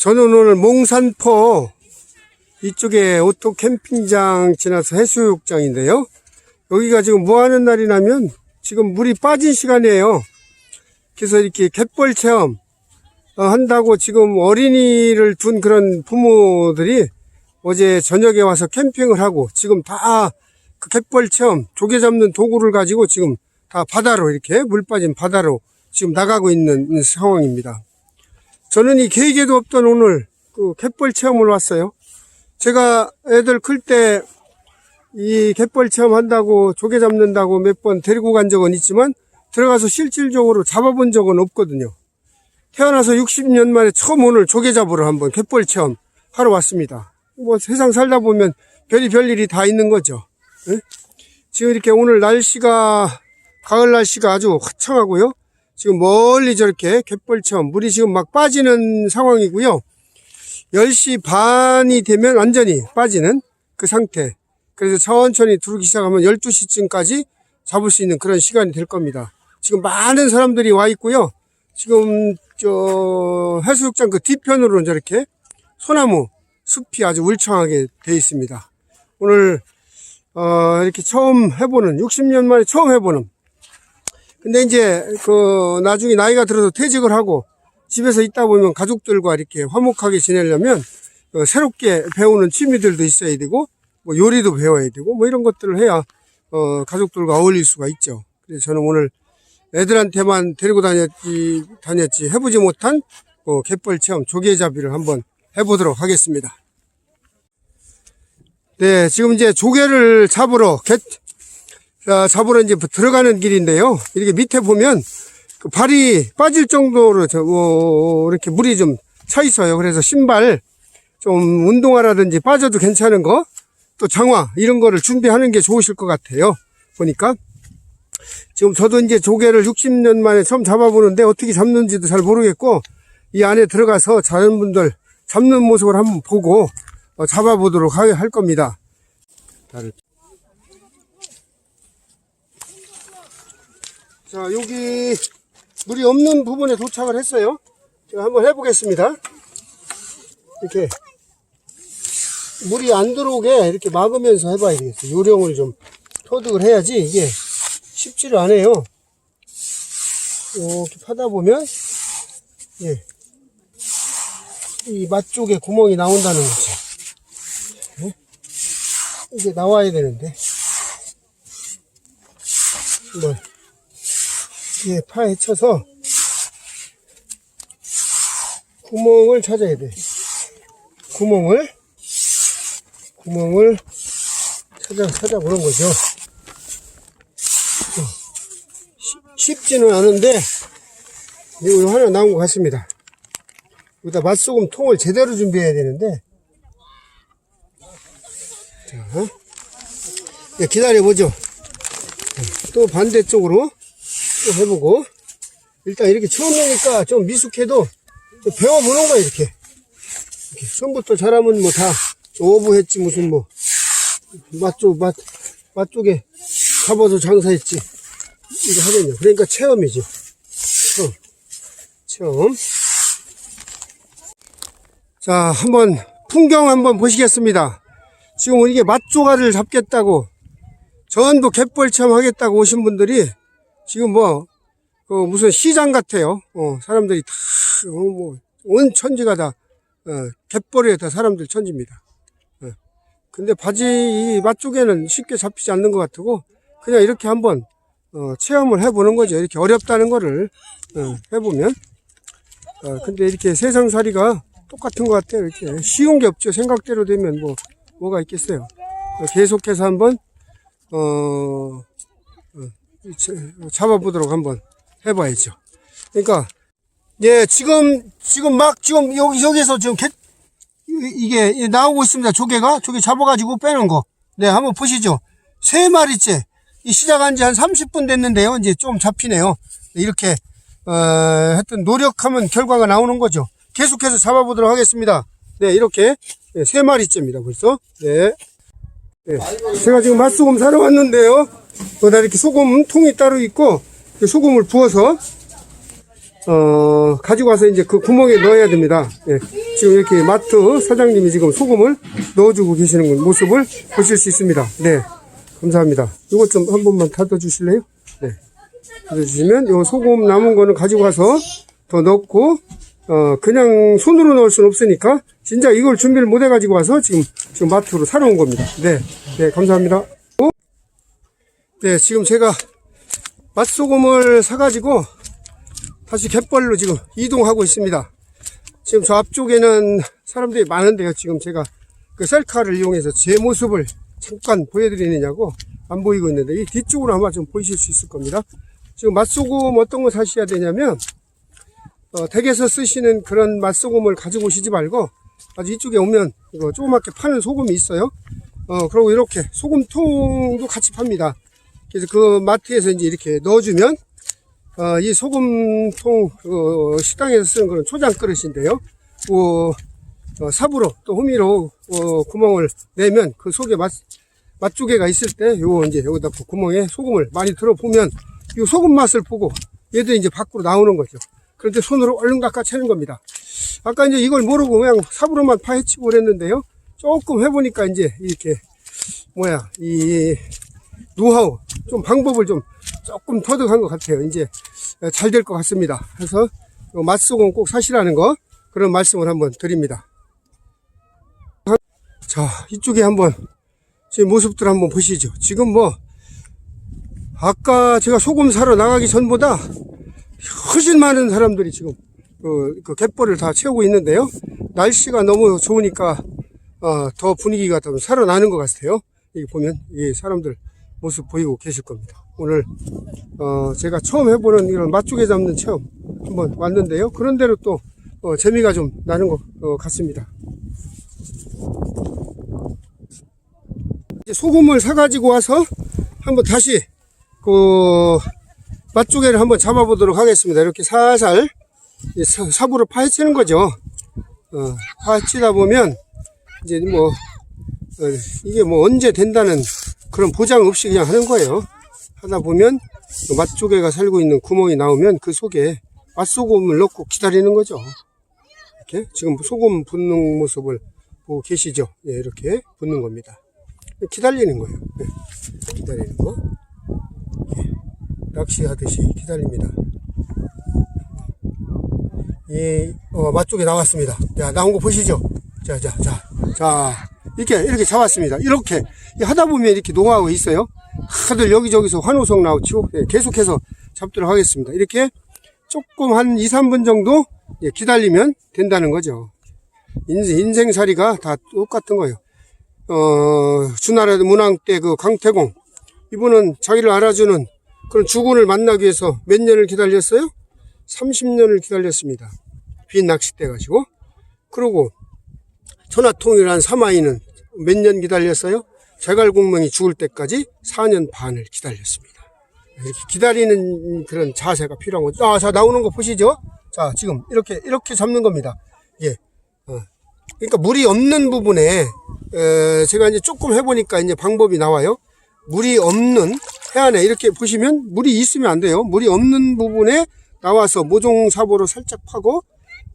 저는 오늘 몽산포 이쪽에 오토 캠핑장 지나서 해수욕장인데요. 여기가 지금 뭐 하는 날이냐면 지금 물이 빠진 시간이에요. 그래서 이렇게 갯벌 체험 어, 한다고 지금 어린이를 둔 그런 부모들이 어제 저녁에 와서 캠핑을 하고 지금 다 그 갯벌 체험 조개 잡는 도구를 가지고 지금 다 바다로 이렇게 물 빠진 바다로 지금 나가고 있는 상황입니다. 저는 이 계획에도 없던 오늘 그 갯벌 체험을 왔어요. 제가 애들 클 때 이 갯벌 체험 한다고 조개 잡는다고 몇 번 데리고 간 적은 있지만 들어가서 실질적으로 잡아본 적은 없거든요. 태어나서 60년 만에 처음 오늘 조개 잡으러 한번 갯벌 체험 하러 왔습니다. 뭐 세상 살다 보면 별이 별일이 다 있는 거죠. 예? 지금 이렇게 오늘 날씨가 가을 날씨가 아주 화창하고요. 지금 멀리 저렇게 갯벌 체험 물이 지금 막 빠지는 상황이고요. 10시 반이 되면 완전히 빠지는 그 상태. 그래서 천천히 들어오기 시작하면 12시쯤까지 잡을 수 있는 그런 시간이 될 겁니다. 지금 많은 사람들이 와 있고요. 지금 저 해수욕장 그 뒤편으로는 저렇게 소나무 숲이 아주 울창하게 되어 있습니다. 오늘 어, 이렇게 처음 해보는 60년 만에 처음 해보는 근데 이제 그 나중에 나이가 들어서 퇴직을 하고 집에서 있다 보면 가족들과 이렇게 화목하게 지내려면 어, 새롭게 배우는 취미들도 있어야 되고 뭐 요리도 배워야 되고 뭐 이런 것들을 해야 어, 가족들과 어울릴 수가 있죠. 그래서 저는 오늘 애들한테만 데리고 다녔지 다녔지 해보지 못한 어, 갯벌 체험 조개잡이를 한번 해보도록 하겠습니다. 네, 지금 이제 조개를 잡으러 갯 자, 잡으러 이제 들어가는 길인데요. 이렇게 밑에 보면 그 발이 빠질 정도로 저, 어, 이렇게 물이 좀 차 있어요. 그래서 신발 좀 운동화라든지 빠져도 괜찮은 거, 또 장화 이런 거를 준비하는 게 좋으실 것 같아요. 보니까 지금 저도 이제 조개를 60년 만에 처음 잡아보는데 어떻게 잡는지도 잘 모르겠고 이 안에 들어가서 다른 분들 잡는 모습을 한번 보고 어, 잡아보도록 하- 할 겁니다. 자, 여기 물이 없는 부분에 도착을 했어요. 제가 한번 해보겠습니다. 이렇게 물이 안 들어오게 이렇게 막으면서 해봐야 되겠어요. 요령을 좀 터득을 해야지 이게 쉽지를 않아요. 이렇게 파다 보면 예, 이 맛 쪽에 구멍이 나온다는 거죠. 예? 이게 나와야 되는데 뭐 예, 파에 쳐서 구멍을 찾아야 돼. 구멍을 구멍을 찾아 찾아 보는 거죠. 어, 쉽- 쉽지는 않은데 이거 하나 나온 것 같습니다. 여기다 맛소금 통을 제대로 준비해야 되는데 자, 예, 기다려 보죠. 또 반대쪽으로 또 해보고. 일단 이렇게 처음이니까 좀 미숙해도 좀 배워보는 거야 이렇게. 이렇게 처음부터 잘하면 뭐 다 오부했지 무슨 뭐. 맛쪽 맛 맛쪽에 잡아서 장사했지. 이거 하겠냐. 그러니까 체험이지. 체험. 체험. 자 한번 풍경 한번 보시겠습니다. 지금 이게 맛조가를 잡겠다고 전부 갯벌 체험하겠다고 오신 분들이 지금 뭐, 그 무슨 시장 같아요. 어, 사람들이 다, 어, 뭐, 온 천지가 다, 어, 갯벌에 다 사람들 천지입니다. 어. 근데 바지 이 맛쪽에는 쉽게 잡히지 않는 것 같고, 그냥 이렇게 한번, 어, 체험을 해보는 거죠. 이렇게 어렵다는 거를, 어, 해보면. 어, 근데 이렇게 세상살이가 똑같은 것 같아요. 이렇게 쉬운 게 없죠. 생각대로 되면 뭐, 뭐가 있겠어요. 어, 계속해서 한번, 어, 잡아보도록 한번 해봐야죠. 그러니까 예 지금 지금 막 지금 여기 여기서 지금 개, 이- 이게 나오고 있습니다. 조개가 조개 잡아가지고 빼는 거. 네 한번 보시죠. 세 마리째 이 시작한 지 한 30분 됐는데요. 이제 좀 잡히네요. 이렇게 어, 하여튼 노력하면 결과가 나오는 거죠. 계속해서 잡아보도록 하겠습니다. 네 이렇게 네, 세 마리째입니다. 벌써. 네. 네. 제가 지금 맛소금 사러 왔는데요. 거기다 이렇게 소금 통이 따로 있고, 그 소금을 부어서, 어, 가지고 와서 이제 그 구멍에 넣어야 됩니다. 예. 지금 이렇게 마트 사장님이 지금 소금을 넣어주고 계시는 모습을 보실 수 있습니다. 네. 감사합니다. 이것 좀 한 번만 닫아 주실래요? 네. 닫아 주시면 요 소금 남은 거는 가지고 가서 더 넣고 어 그냥 손으로 넣을 수는 없으니까 진짜 이걸 준비를 못 해가지고 와서 지금 지금 마트로 사러 온 겁니다. 네. 네, 감사합니다. 어? 네, 지금 제가 맛소금을 사가지고 다시 갯벌로 지금 이동하고 있습니다. 지금 저 앞쪽에는 사람들이 많은데요. 지금 제가 그 셀카를 이용해서 제 모습을 잠깐 보여드리느냐고 안 보이고 있는데 이 뒤쪽으로 아마 좀 보이실 수 있을 겁니다. 지금 맛소금 어떤 거 사셔야 되냐면 어, 댁에서 쓰시는 그런 맛소금을 가지고 오시지 말고 아주 이쪽에 오면 이거 조그맣게 파는 소금이 있어요. 어, 그리고 이렇게 소금통도 같이 팝니다. 그래서 그 마트에서 이제 이렇게 넣어주면 어, 이 소금통 어, 식당에서 쓰는 그런 초장 그릇인데요. 어, 어, 삽으로 또 호미로 어, 구멍을 내면 그 속에 맛 맛조개가 있을 때 요 이제 여기다 그 구멍에 소금을 많이 들어보면 이 소금 맛을 보고 얘들이 이제 밖으로 나오는 거죠. 그런데 손으로 얼른 깎아채는 겁니다. 아까 이제 이걸 모르고 그냥 삽으로만 파헤치고 그랬는데요. 조금 해보니까 이제 이렇게 뭐야 이 노하우 좀 방법을 좀 조금 터득한 것 같아요. 이제 잘 될 것 같습니다. 그래서 요 맛소금 꼭 사시라는 거 그런 말씀을 한번 드립니다. 자 이쪽에 한번 제 모습들 한번 보시죠. 지금 뭐 아까 제가 소금 사러 나가기 전보다 훨씬 많은 사람들이 지금 그, 그 갯벌을 다 채우고 있는데요. 날씨가 너무 좋으니까 어, 더 분위기가 좀 살아나는 것 같아요. 여기 보면 이 사람들 모습 보이고 계실 겁니다. 오늘 어, 제가 처음 해보는 이런 맛조개 잡는 체험 한번 왔는데요. 그런 대로 또 어, 재미가 좀 나는 것 어, 같습니다. 소금을 사가지고 와서 한번 다시 그 맛조개를 한번 잡아보도록 하겠습니다. 이렇게 살살 이 사- 삽으로 파헤치는 거죠. 어, 파헤치다 보면 이제 뭐 어, 이게 뭐 언제 된다는 그런 보장 없이 그냥 하는 거예요. 하다 보면 그 맛조개가 살고 있는 구멍이 나오면 그 속에 맛소금을 넣고 기다리는 거죠. 이렇게 지금 소금 붓는 모습을 보고 계시죠? 예, 이렇게 붓는 겁니다. 기다리는 거예요. 예, 기다리는 거. 예, 낚시하듯이 기다립니다. 이 어, 맛쪽에 나왔습니다. 자, 나온 거 보시죠? 자, 자, 자, 자, 이렇게 이렇게 잡았습니다. 이렇게 하다 보면 이렇게 농하고 있어요. 다들 여기저기서 환호성 나오치고 예, 계속해서 잡도록 하겠습니다. 이렇게 조금 한 2, 3분 정도 예, 기다리면 된다는 거죠. 인생, 인생 살이가 다 똑같은 거예요. 어, 주나라 문왕 때 그 강태공 이분은 자기를 알아주는 그런 주군을 만나기 위해서 몇 년을 기다렸어요? 30년을 기다렸습니다. 빈 낚싯대 가지고. 그러고 천하통일한 사마이는 몇 년 기다렸어요? 제갈공명이 죽을 때까지 4년 반을 기다렸습니다. 이렇게 기다리는 그런 자세가 필요한 거죠. 아, 자, 나오는 거 보시죠? 자, 지금 이렇게, 이렇게 잡는 겁니다. 예. 어. 그러니까 물이 없는 부분에, 에, 제가 이제 조금 해보니까 이제 방법이 나와요. 물이 없는 해안에 이렇게 보시면 물이 있으면 안 돼요. 물이 없는 부분에 나와서 모종삽으로 살짝 파고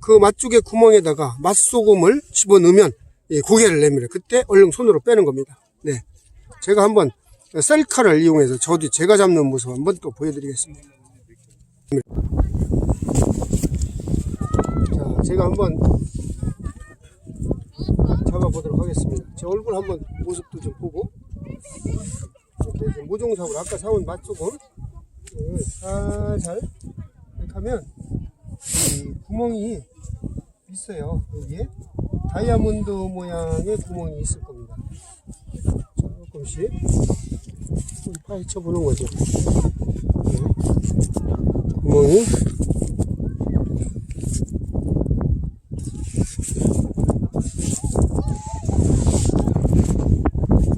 그 맛죽의 구멍에다가 맛소금을 집어넣으면 예, 고개를 내밀어요. 그때 얼른 손으로 빼는 겁니다. 네. 제가 한번 셀카를 이용해서 저도 제가 잡는 모습 한번 또 보여드리겠습니다. 자, 제가 한번 잡아보도록 하겠습니다. 제 얼굴 한번 모습도 좀 보고 이렇게 좀 모종삽으로 아까 사온 맛소금 을 살살 이렇게 하면 이 구멍이 있어요. 여기에 다이아몬드 모양의 구멍이 있을 겁니다. 조금씩 파헤쳐 보는 거죠. 네. 구멍이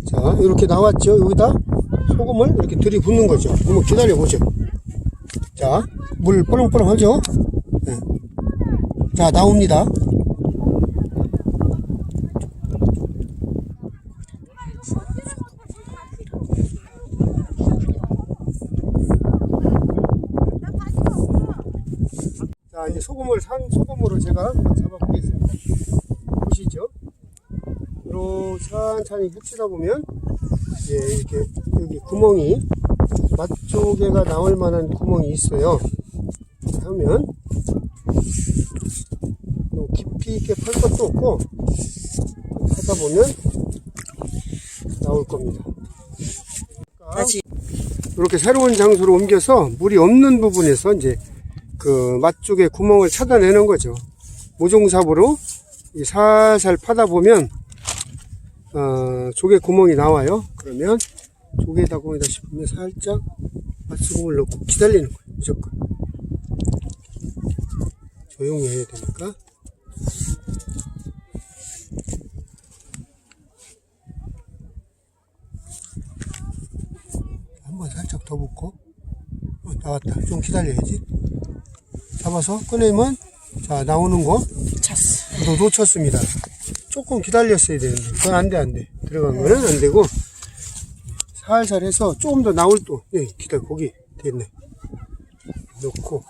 자 이렇게 나왔죠. 여기다 소금을 이렇게 들이붓는 거죠. 한번 기다려 보죠. 자, 물 뽀롱뽀롱하죠? 네. 자, 나옵니다. 자, 이제 소금 소금을 산 소금으로 제가 한번 잡아보겠습니다. 보시죠. 이렇게 천천히 헤치다 보면 예, 이렇게 여기 구멍이 맛조개가 나올 만한 구멍이 있어요. 하면 너무 깊이 있게 팔 것도 없고 하다 보면 나올 겁니다. 다시 이렇게 새로운 장소로 옮겨서 물이 없는 부분에서 이제 그 맛쪽에 구멍을 찾아내는 거죠. 모종삽으로 이 살살 파다 보면 어, 조개 구멍이 나와요. 그러면 조개다 구멍이다 싶으면 살짝 맛소금을 넣고 기다리는 거예요. 무조건. 조용히 해야 되니까. 한번 살짝 더 붓고 어, 나왔다 좀 기다려야지 잡아서 꺼내면 자 나오는 거 찼어. 또 놓쳤습니다. 조금 기다렸어야 되는데 그건 안돼 안돼. 들어간 거는 안 되고 살살 해서 조금 더 나올 또 예, 기다려 고기 됐네. 넣고.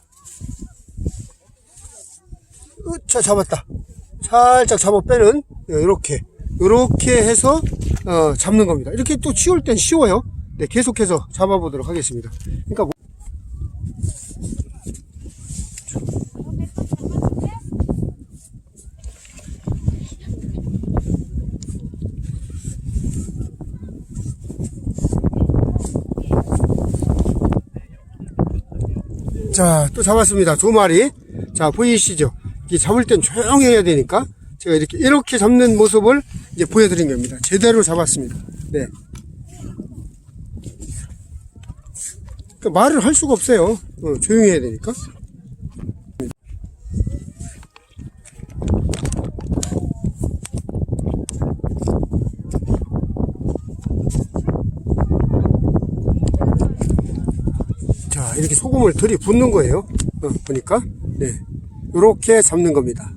으차 잡았다. 살짝 잡아 빼는 이렇게. 이렇게 해서 어, 잡는 겁니다. 이렇게 또 치울 땐 쉬워요. 네, 계속해서 잡아보도록 하겠습니다. 그러니까 뭐- 자, 또 잡았습니다. 두 마리. 자, 보이시죠? 이 잡을 땐 조용히 해야 되니까 제가 이렇게 이렇게 잡는 모습을 이제 보여드린 겁니다. 제대로 잡았습니다. 네. 그러니까 말을 할 수가 없어요. 어, 조용히 해야 되니까. 자, 이렇게 소금을 들이붓는 거예요. 어, 보니까. 네. 이렇게 잡는 겁니다.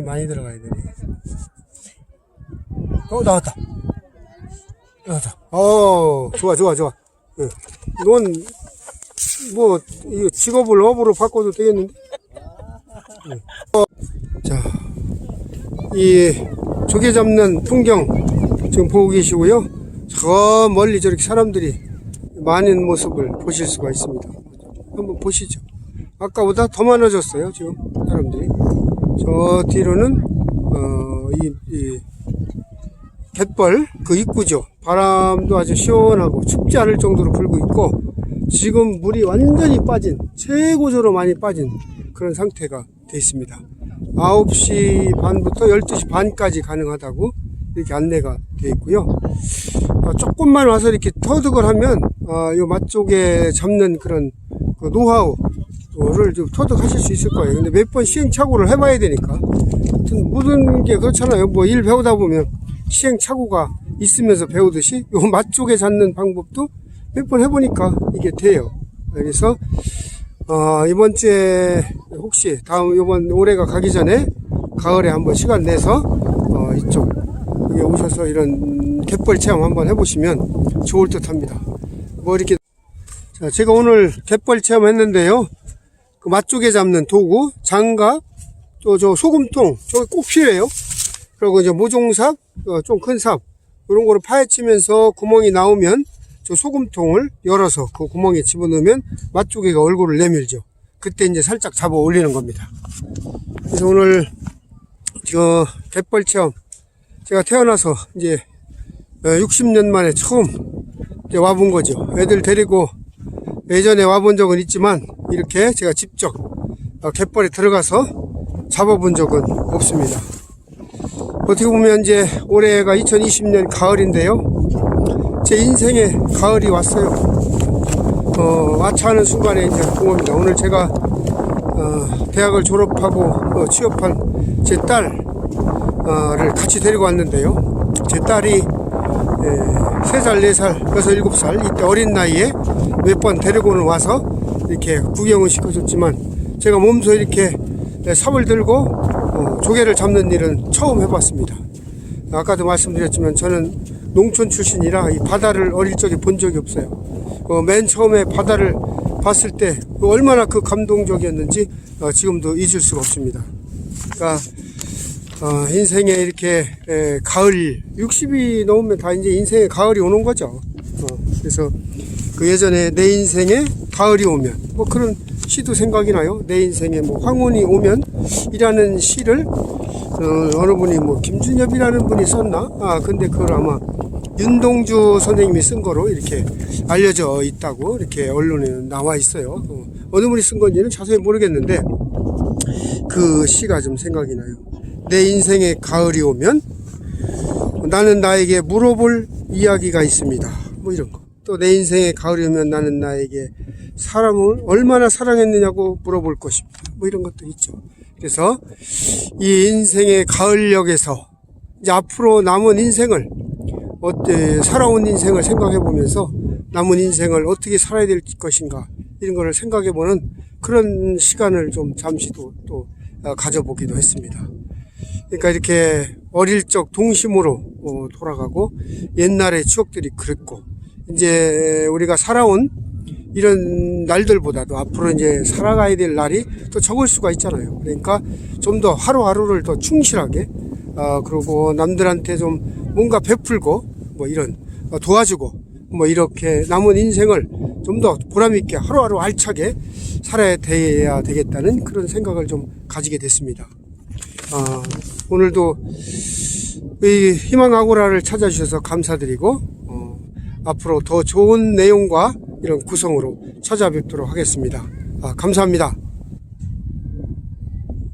소금이 많이 들어가야 되네. 어, 나왔다. 나왔다. 어, 좋아, 좋아, 좋아. 응. 넌, 뭐, 이 직업을 업으로 바꿔도 되겠는데? 응. 어, 자, 이 조개 잡는 풍경 지금 보고 계시고요. 저 멀리 저렇게 사람들이 많은 모습을 보실 수가 있습니다. 한번 보시죠. 아까보다 더 많아졌어요, 지금 사람들이. 저 뒤로는 어, 이, 이 갯벌 그 입구죠. 바람도 아주 시원하고 춥지 않을 정도로 불고 있고 지금 물이 완전히 빠진 최고조로 많이 빠진 그런 상태가 되어 있습니다. 9시 반부터 12시 반까지 가능하다고 이렇게 안내가 되어 있고요. 어, 조금만 와서 이렇게 터득을 하면 어, 요 맛쪽에 잡는 그런 그 노하우 를 좀 터득하실 수 있을 거예요. 근데 몇 번 시행착오를 해봐야 되니까. 모든 게 그렇잖아요. 뭐 일 배우다 보면 시행착오가 있으면서 배우듯이 요 맛쪽에 잡는 방법도 몇 번 해보니까 이게 돼요. 그래서 어, 이번 주에 혹시 다음 이번 올해가 가기 전에 가을에 한번 시간 내서 어, 이쪽 여기 오셔서 이런 갯벌 체험 한번 해보시면 좋을 듯합니다. 뭐 이렇게 자, 제가 오늘 갯벌 체험했는데요. 그 맛조개 잡는 도구, 장갑, 또 저 소금통, 저게 꼭 필요해요. 그리고 이제 모종삽, 어, 좀큰 삽, 이런 거를 파헤치면서 구멍이 나오면 저 소금통을 열어서 그 구멍에 집어넣으면 맛조개가 얼굴을 내밀죠. 그때 이제 살짝 잡아 올리는 겁니다. 그래서 오늘 저 갯벌 체험, 제가 태어나서 이제 60년 만에 처음 와본 거죠. 애들 데리고 예전에 와본 적은 있지만 이렇게 제가 직접 어, 갯벌에 들어가서 잡아본 적은 없습니다. 어떻게 보면 이제 올해가 2020년 가을인데요. 제 인생에 가을이 왔어요. 어, 마차하는 순간에 이제 본 겁니다. 오늘 제가 어, 대학을 졸업하고 어, 취업한 제 딸을 같이 데리고 왔는데요. 제 딸이 3살, 4살, 6, 7살 이때 어린 나이에 몇 번 데리고는 와서 이렇게 구경을 시켜줬지만 제가 몸소 이렇게 삽을 들고 어, 조개를 잡는 일은 처음 해봤습니다. 아까도 말씀드렸지만 저는 농촌 출신이라 이 바다를 어릴 적에 본 적이 없어요. 어, 맨 처음에 바다를 봤을 때 얼마나 그 감동적이었는지 어, 지금도 잊을 수가 없습니다. 그러니까 어, 인생에 이렇게 에, 가을 60이 넘으면 다 이제 인생에 가을이 오는 거죠. 어, 그래서 그 예전에 내 인생에 가을이 오면 뭐 그런 시도 생각이 나요. 내 인생에 뭐 황혼이 오면 이라는 시를 어, 어느 분이 뭐 김준엽이라는 분이 썼나? 아 근데 그걸 아마 윤동주 선생님이 쓴 거로 이렇게 알려져 있다고 이렇게 언론에 나와 있어요. 어, 어느 분이 쓴 건지는 자세히 모르겠는데 그 시가 좀 생각이 나요. 내 인생에 가을이 오면 나는 나에게 물어볼 이야기가 있습니다. 뭐 이런 거. 또 내 인생에 가을이 오면 나는 나에게 사람을 얼마나 사랑했느냐고 물어볼 것입니다. 뭐 이런 것도 있죠. 그래서 이 인생의 가을역에서 이제 앞으로 남은 인생을 어때 살아온 인생을 생각해 보면서 남은 인생을 어떻게 살아야 될 것인가 이런 거를 생각해 보는 그런 시간을 좀 잠시도 또 어, 가져보기도 했습니다. 그러니까 이렇게 어릴 적 동심으로 어, 돌아가고 옛날의 추억들이 그립고 이제 우리가 살아온 이런 날들보다도 앞으로 이제 살아가야 될 날이 더 적을 수가 있잖아요. 그러니까 좀 더 하루하루를 더 충실하게 어, 그리고 남들한테 좀 뭔가 베풀고 뭐 이런 어, 도와주고 뭐 이렇게 남은 인생을 좀 더 보람있게 하루하루 알차게 살아야 돼야 되겠다는 그런 생각을 좀 가지게 됐습니다. 아, 오늘도 이 희망 아고라를 찾아주셔서 감사드리고 어, 앞으로 더 좋은 내용과 이런 구성으로 찾아뵙도록 하겠습니다. 아, 감사합니다.